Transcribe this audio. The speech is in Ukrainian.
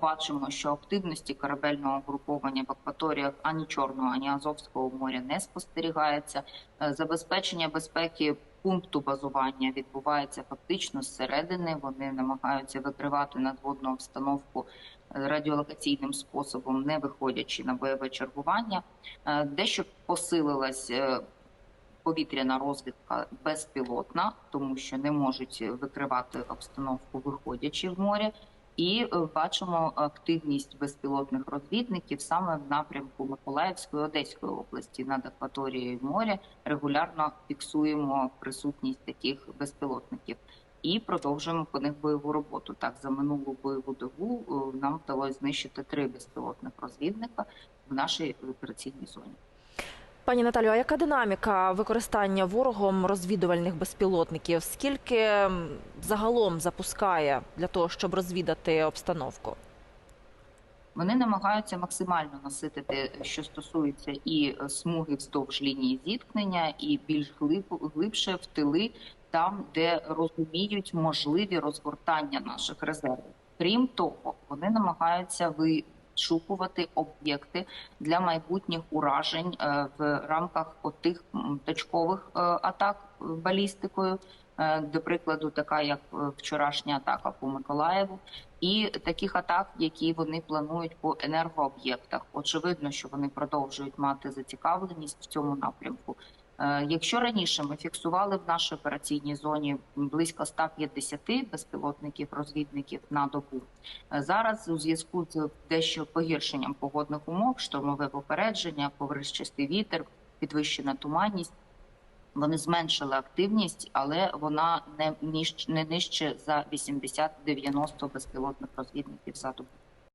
бачимо, що активності корабельного угруповання в акваторіях ані Чорного, ані Азовського моря не спостерігається. Е, Забезпечення безпеки пункту базування відбувається фактично зсередини. Вони намагаються викривати надводну обстановку е, радіолокаційним способом, не виходячи на бойове чергування. Е, Дещо посилилась повітряна розвідка безпілотна, тому що не можуть викривати обстановку, виходячи в море. І е, бачимо активність безпілотних розвідників саме в напрямку Миколаївської Одеської області над акваторією моря. Регулярно фіксуємо присутність таких безпілотників і продовжуємо по них бойову роботу. Так за минулу бойову добу е, нам вдалося знищити три безпілотних розвідника в нашій операційній зоні. Пані Наталю, а яка динаміка використання ворогом розвідувальних безпілотників? Скільки загалом запускає для того, щоб розвідати обстановку? Вони намагаються максимально наситити, що стосується і смуги вздовж лінії зіткнення, і більш глиб, глибше в тили, там, де розуміють можливі розгортання наших резервів. Крім того, вони намагаються вишукувати об'єкти для майбутніх уражень е, в рамках отих точкових е, атак е, балістикою. До прикладу, така як вчорашня атака по Миколаєву, і таких атак, які вони планують по енергооб'єктах. Очевидно, що вони продовжують мати зацікавленість в цьому напрямку. Е, Якщо раніше ми фіксували в нашій операційній зоні близько 150 безпілотників розвідників на добу, е, зараз у зв'язку з дещо погіршенням погодних умов, штормове попередження, поврищистий вітер, підвищена туманність. Вони зменшили активність, але вона не ніж не нижче за 80-90 безпілотних розвідників за добу.